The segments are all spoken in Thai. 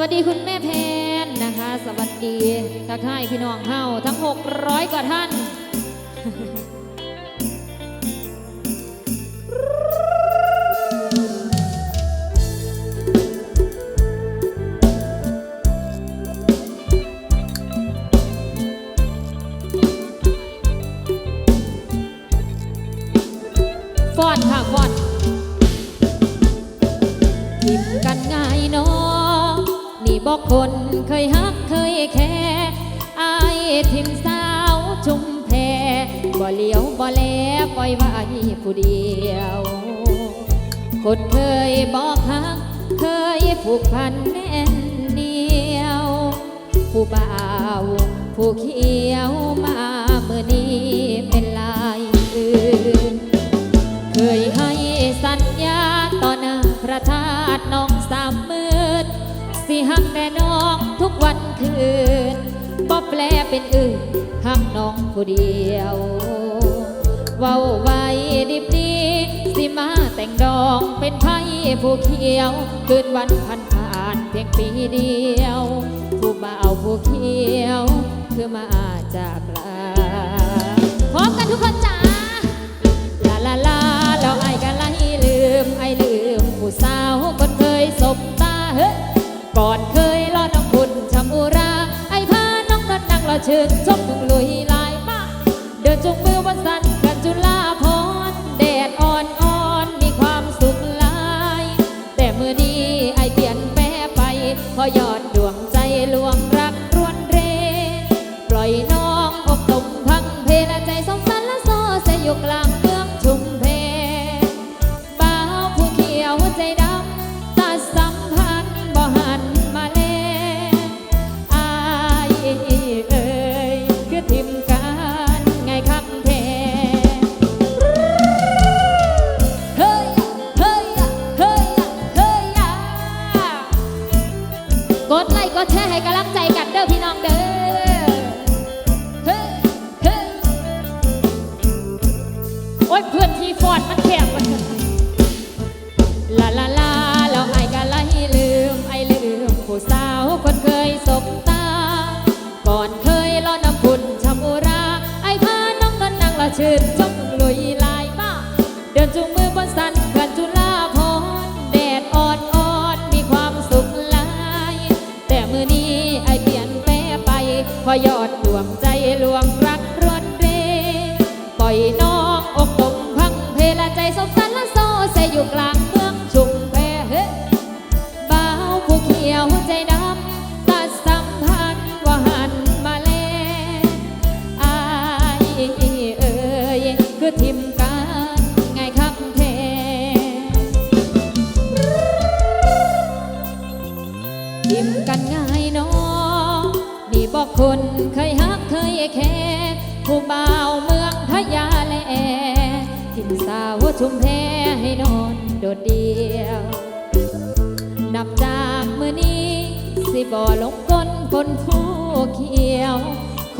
วัสดีคุณแม่แพนนะคะ สวัสดีทักทายพี่น้องเฮาทั้ง 600 กว่าท่าน บคนเคยฮักเคยแค่อายทิมสาวชุมแพบ่เลี้ยวบ่แลปล่อยไว้ผู้เดียว คนเคยบอกฮัก เคยผูกพันแน่นเดียว ผู้บ่าวผู้เขียวมาเมื่อนี้เป็นลายอื่น เคยให้สัญญาต่อหน้าพระธาตุน้องสามมือ หักแต่น้องทุกวันคืนบ่แปลเป็นอื่นหักน้องผู้เดียวเว้าไว้ดิบดีสิมาแต่งดองเป็นไพ่ผู้เขียว คืนวันพันผ่านเพียงปีเดียว ผู้มาเอาผู้เขียว คือมาจากลาพร้อมกันทุกคนจ้า ชื่นชม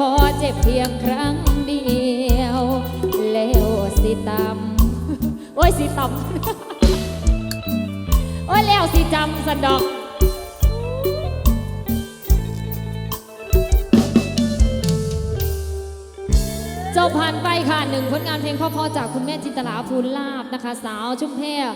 อเจ็บเพียงครั้งเดียว แล้วสิตำโอ้ยสิตำโอ้ยแล้วสิจำสันดอกจบผ่านไปค่ะหนึ่งผลงานเพลงพ่อๆจากคุณแม่จินตลาภูลาบนะคะ สาวชุ่มแพร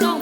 จ้า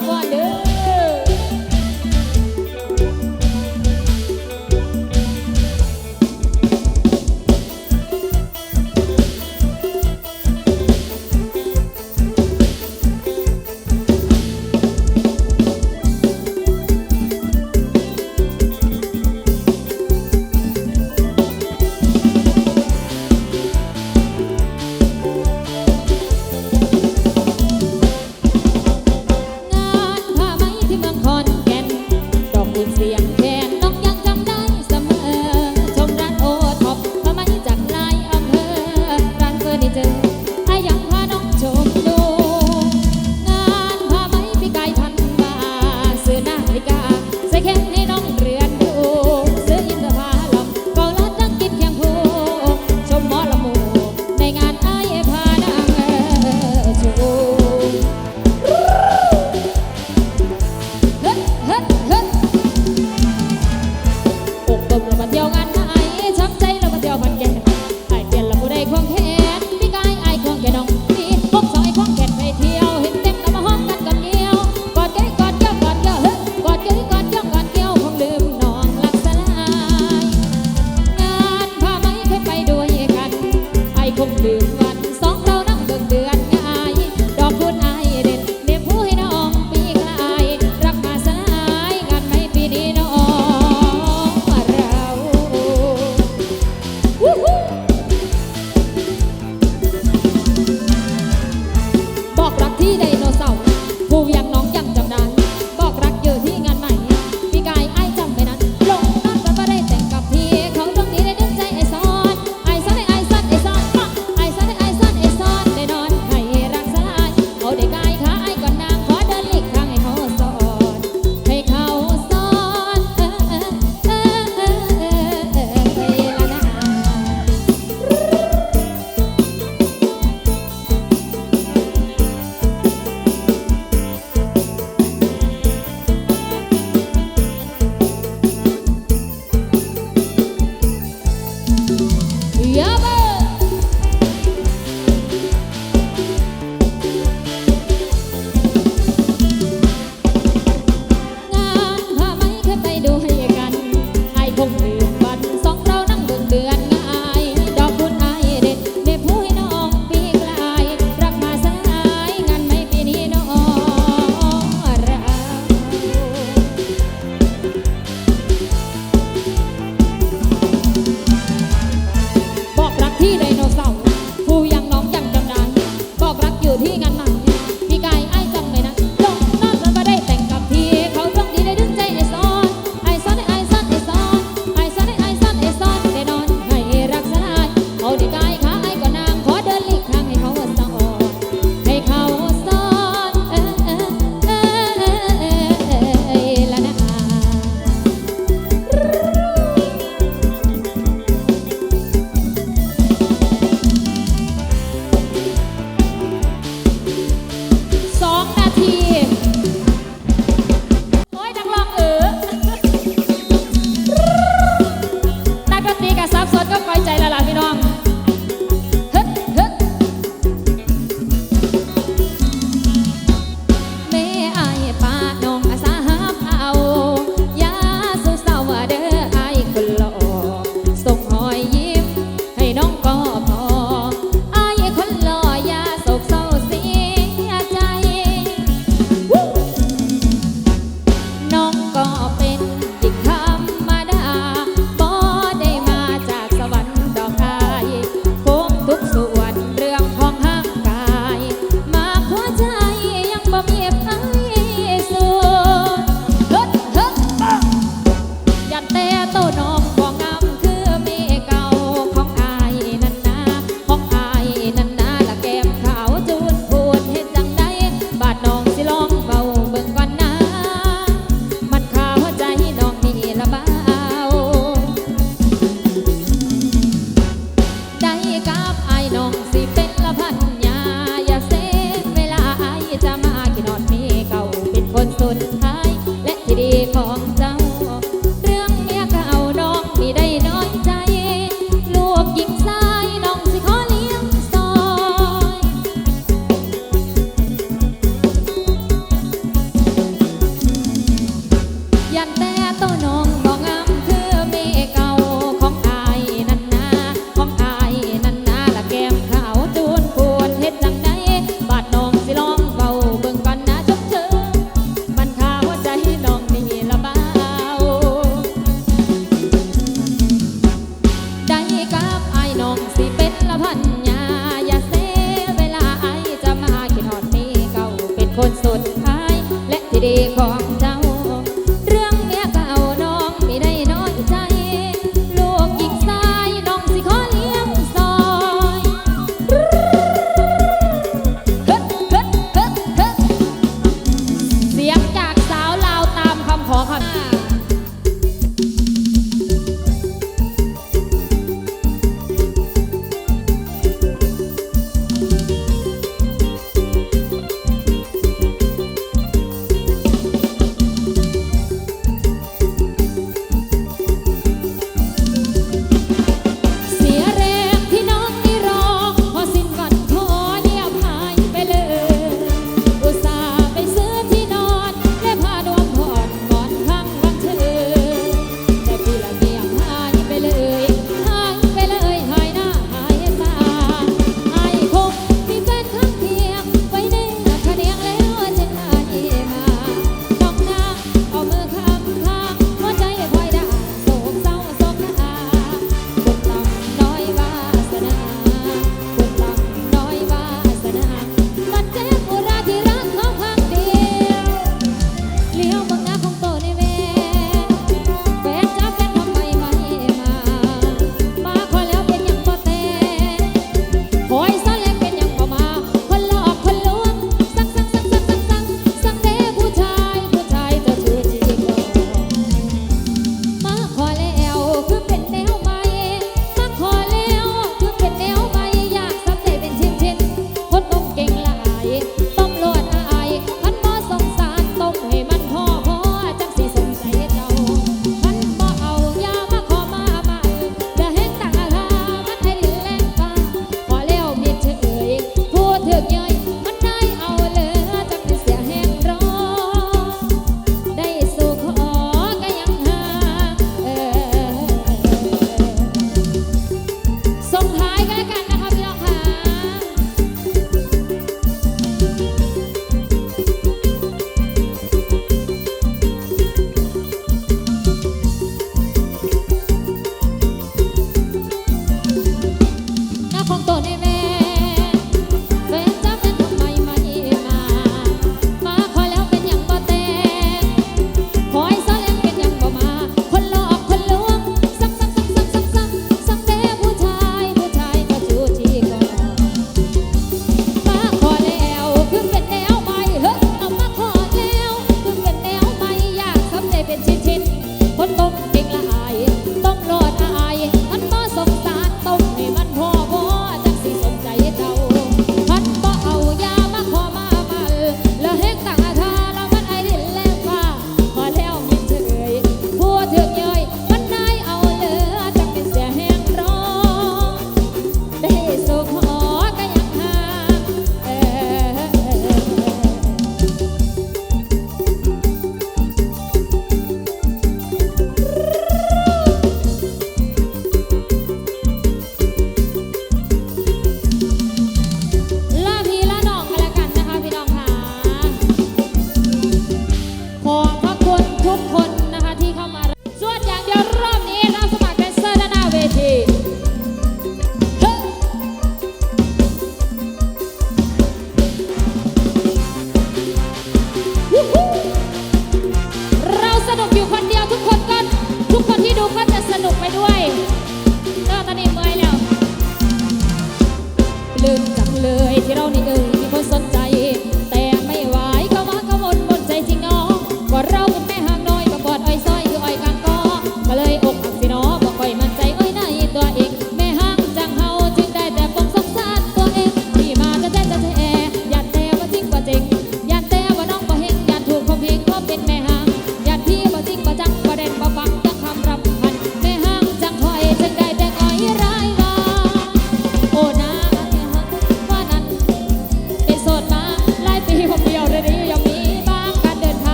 ฟอ ลืมจังเลย